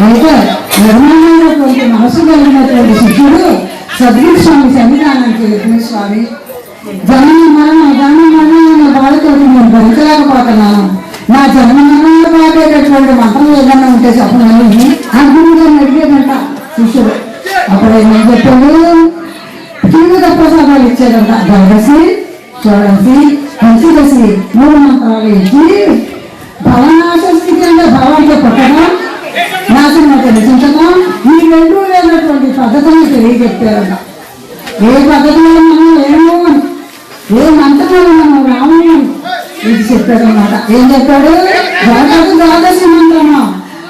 అయితే నిర్మాణమైనటువంటి మనసు కలిగినటువంటి శిష్యుడు సద్గురు స్వామి సన్నిధానానికి వెళ్ళిన స్వామి జన్మ మరణ జన్మ మరణ బాధతో నేను భరించలేకపోతున్నాను నా జన్మ మరణాలు పాటేటటువంటి మంత్రం ఏదన్నా ఉంటే చెప్పమని ఆ అడిగేదంట శిష్యుడు అప్పుడు ఏమని చెప్పాడు జీవిత ప్రసాదాలు ఇచ్చాడంట ద్వాదశి చూడసి పంచదశి మూడు మంత్రాలు ఇచ్చి భవనాశ ఆనంద భావానికి కొట్టగా పుట్టడం నాశనం ఈ రెండు లేనటువంటి పద్ధతులను తెలియజెప్పారట. ఏ పద్ధతిలో మనం లేము? అని ఏ మంత్రంలో మనం రాము? ఇది చెప్పాడనమాట ఏం చెప్పాడు? భరతకు ద్వాదశి మంత్రమా?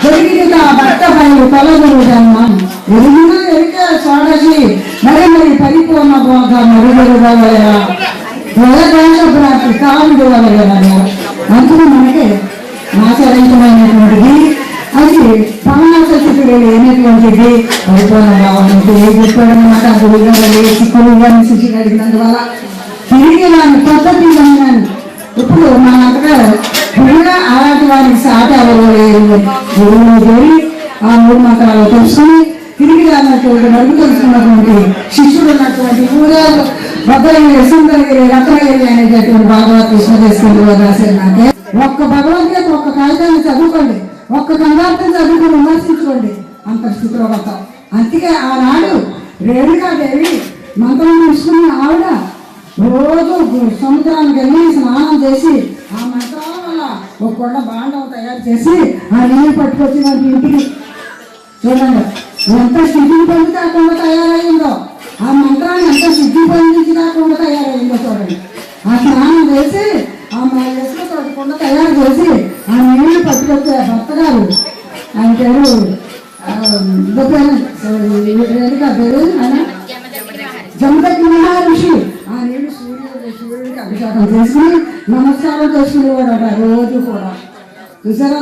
జరిగిన భర్త పైన తొలగురు జన్మం. ఎరిగిన ఎరిక షోడశి మరి మరి పరిపూర్ణ బోధ మరుగురుగా జయదేశ ప్రాప్తి కావుడు అందుకు ఆచరించమైనటువంటిది అది పవనాశక్తి లేనటువంటిది పరిపూర్ణ కావాలంటే ఏ చెప్పాడనమాట అంత విధంగా చిక్కులు గారిని శిక్షణ అడిగినందువల్ల తిరిగి వారిని పద్ధతి ఉన్నాను ఇప్పుడు మన అంతగా కూడా అలాంటి వారికి సాటి అవ్వలేదు గురువులు ఆ మూడు మంత్రాలు తెలుసుకుని తిరిగి రానటువంటి మరుగు తెలుసుకున్నటువంటి శిష్యుడు ఉన్నటువంటి పూజలు భద్రగిరి సుందరగిరి రత్నగిరి కృష్ణదేశ్వరి రాశారంటే ఒక్క భగవద్గీత ఒక్క కాగితాన్ని చదువుకోండి. ఒక్క కంగార్థం చదువుకుని విమర్శించుకోండి. అంతర్స్థితిలో పడతాం అందుకే ఆనాడు రేణుకాదేవి మంత్రం విష్ణుని ఆవిడ రోజు సముద్రానికి వెళ్ళి స్నానం చేసి ఆ మంత్రాల వల్ల ఒక కొండ బాండం తయారు చేసి ఆ నీళ్ళు పట్టుకొచ్చి వాటి ఇంటికి చూడండి. ఎంత సిద్ధి పొంది కాకుండా తయారైందో. ఆ మంత్రాన్ని ఎంత సిద్ధి పొందించి కొండ తయారైందో చూడండి. ఆ స్నానం చేసి ఆ ఇసుక తోటకుండా తయారు చేసి ఆ నీళ్ళు పట్టుకొచ్చే భర్త గారు ఆయన పేరు ఆ, పేరు, ఆయన జమదగ్ని మహర్షి ఆ నీళ్ళు సూర్యుడు సూర్యుడికి అభిషేకం చేసి నమస్కారం చేసుకునేవాడు రోజు కూడా చూసారా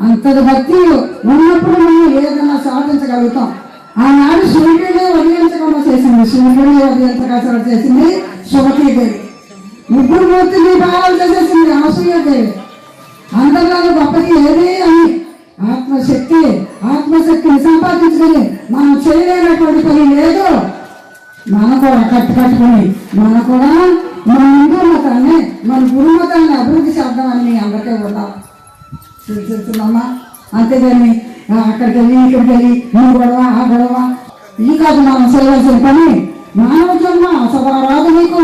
అంతటి భక్తి ఉన్నప్పుడు మనం ఏదైనా సాధించగలుగుతాం ఆనాడు సూర్యుడే వదిలించకుండా చేసింది. సూర్యుడే వదిలించకుండా చేసింది శుభతీదేవి ముగ్గురు మూర్తిని భావాలు చేసేసింది అనసూయదేవి అందరిలో గొప్పది ఏది అని ఆత్మశక్తి ఆత్మశక్తిని సంపాదించుకొని మనం చేయలేనటువంటి పని లేదు. మన కూడా కట్టుకట్టుకుని మన కూడా మన హిందూ మతాన్ని మన గురు మతాన్ని అభివృద్ధి చేద్దామని మీ అందరికీ కూడా చూస్తున్నామా అంతేగాని అక్కడికి వెళ్ళి ఇక్కడికి వెళ్ళి ఈ గొడవ ఆ గొడవ. ఈ కాదు మనం చేయవలసిన పని. మానవ జన్మ అసలు రాదు నీకు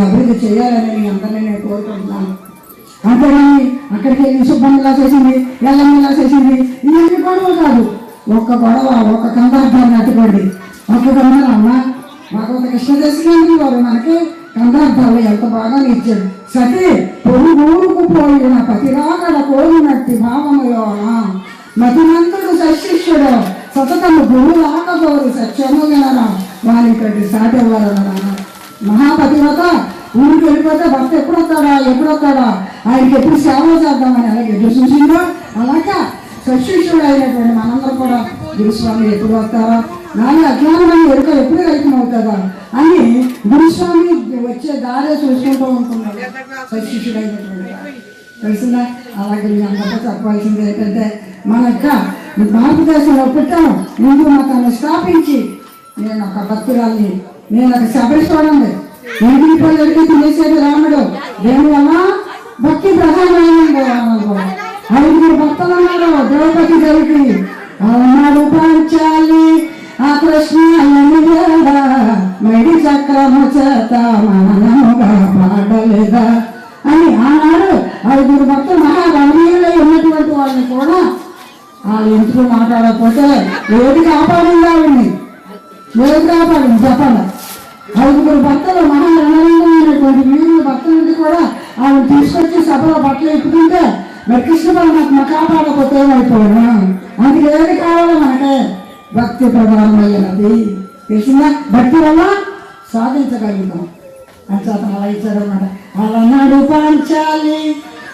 మనం అభివృద్ధి చేయాలని మీ అందరినీ నేను కోరుకుంటున్నాను. అంతేగాని అక్కడికి వెళ్ళి శుభ్రంగా చేసింది ఎల్లమ్మలా చేసింది ఇవన్నీ గొడవ కాదు. ఒక్క గొడవ ఒక్క కందార్థాన్ని అట్టుకోండి ఒక్క గొడవ అమ్మ భగవత కృష్ణదేశంలో వారు మనకి కందార్థాలు ఎంత బాగా ఇచ్చాడు సతి ఊరుకు పోయిన పతిరాగడ కోరినట్టి భావములోనా మతినంతుడు సశిష్యుడు సతతము గురువు రాకపోరు సత్యము వినరా వారి సాటి ఇవ్వాలన్నా మహాపతివత ఊరికి వెళ్ళిపోతే భర్త ఎప్పుడు వస్తాడా ఎప్పుడు వస్తాడా ఆయనకి ఎప్పుడు సేవ చేద్దామని అలాగే ఎదురు చూసిందో అలాగా సశిష్యుడు అయినటువంటి మనందరూ కూడా గురుస్వామి ఎప్పుడు వస్తారా? నాని అజ్ఞానమైన ఎరుక ఎప్పుడు కలిపి అవుతుందా అని గురుస్వామి వచ్చే దారే చూసుకుంటూ ఉంటున్నాడు సశిష్యుడు అయినటువంటి తెలిసిందా? అలాగే మీ అందరికీ చెప్పాల్సింది ఏంటంటే మన యొక్క భారతదేశంలో పుట్టాం హిందూ మతాన్ని స్థాపించి నేను ఒక భక్తురాల్ని నేను ఒక శబరి ఇంటికి పల్లెడికి తినేసేది రాముడు. దేనివల్ల భక్తి ప్రధానమైనది ఐదుగురు భక్తులు ఉన్నారు ద్రౌపది దేవికి. అన్నాడు పంచాలి ఆ కృష్ణ మైడి చక్రము చేత మనముగా పాడలేదా? అని ఆనాడు ఐదుగురు భక్తులు మహారమణీయులై ఉన్నటువంటి వాళ్ళని కూడా వాళ్ళు ఇంట్లో మాట్లాడకపోతే ఏది కాపాడు కాపాడింది ఏం ఏది కాపాడింది ఐదుగురు భర్తలు మహారణమైనటువంటి వీరుల భక్తులకి కూడా ఆవిడ తీసుకొచ్చి సభలో బట్టలు ఇప్పుకుంటే మరి కృష్ణ పరమాత్మ కాపాడకపోతే ఏమైపోయాడు అందుకే ఏది కావాలి మనకే. భక్తి ప్రధానమైనది తెలిసిందా భక్తి వల్ల సాధించగలుగుతాం. అంచేత అలా ఇచ్చారన్నమాట. అలనాడు పాంచాలి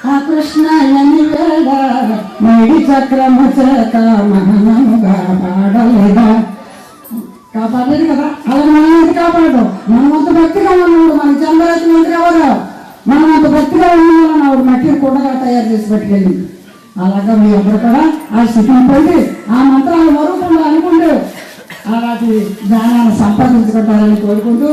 ఆ కృష్ణ ఎన్ని వేళ? మేడి చక్రము చేత మహనముగా కాపాడలేదు కదా అలా మనం ఎంత కాపాడు మనం అంత భక్తిగా ఉన్నాడు మన చంద్రరత్న ఎంత కావదు మనం అంత భక్తిగా ఉన్నామని ఆవిడ మట్టిని కుండగా తయారు చేసి పట్టుకెళ్ళింది అలాగా మీ అందరూ కూడా ఆ స్థితిని పొంది ఆ మంత్రాలు మరుకుండా అనుకుంటూ అలాంటి జ్ఞానాన్ని సంపాదించుకుంటారని కోరుకుంటూ